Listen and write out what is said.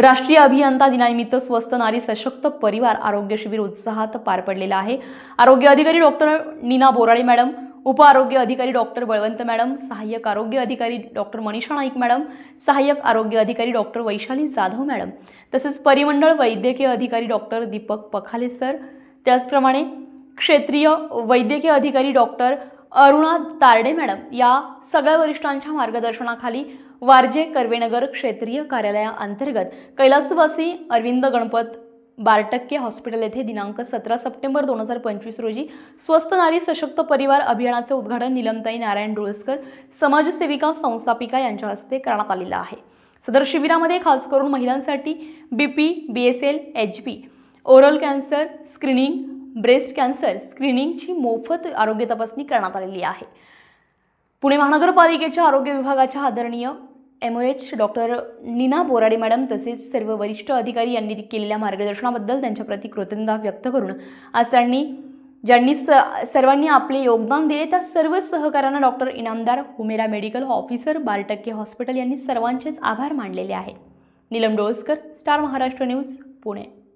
राष्ट्रीय अभियंता दिनानिमित्त स्वस्त नारी सशक्त परिवार आरोग्य शिबिर उत्साहात पार पडलेलं आहे. आरोग्य अधिकारी डॉक्टर नीना बोराळे मॅडम उप आरोग्य अधिकारी डॉक्टर बळवंत मॅडम सहाय्यक आरोग्य अधिकारी डॉक्टर मनीषा नाईक मॅडम सहाय्यक आरोग्य अधिकारी डॉक्टर वैशाली जाधव मॅडम तसेच परिमंडळ वैद्यकीय अधिकारी डॉक्टर दीपक पखाले सर. त्याचप्रमाणे क्षेत्रीय वैद्यकीय अधिकारी डॉक्टर अरुणा तारडे मॅडम या सगळ्या वरिष्ठांच्या मार्गदर्शनाखाली वारजे कर्वेनगर क्षेत्रीय कार्यालयाअंतर्गत कैलासवासी अरविंद गणपत बारटक्के हॉस्पिटल येथे दिनांक सतरा सप्टेंबर दोन हजार पंचवीस रोजी स्वस्त नारी सशक्त परिवार अभियानाचे उद्घाटन निलमताई नारायण डोळसकर समाजसेविका संस्थापिका यांच्या हस्ते करण्यात आलेलं आहे. सदर शिबिरामध्ये खास करून महिलांसाठी B P B S L H P oral cancer screening breast cancer स्क्रीनिंगची मोफत आरोग्य तपासणी करण्यात आलेली आहे. पुणे महानगरपालिकेच्या आरोग्य विभागाच्या आदरणीय M O H doctor Neena Borade madam तसेच सर्व वरिष्ठ अधिकारी यांनी केलेल्या मार्गदर्शनाबद्दल त्यांच्याप्रती कृतज्ञता व्यक्त करून आज त्यांनी ज्यांनी स सर्वांनी आपले योगदान दिले त्या सर्व सहकाऱ्यांना doctor Inamdar Humera medical officer Baltakke hospital यांनी सर्वांचेच आभार मानलेले आहे. Neelam Dolaskar star Maharashtra news Pune.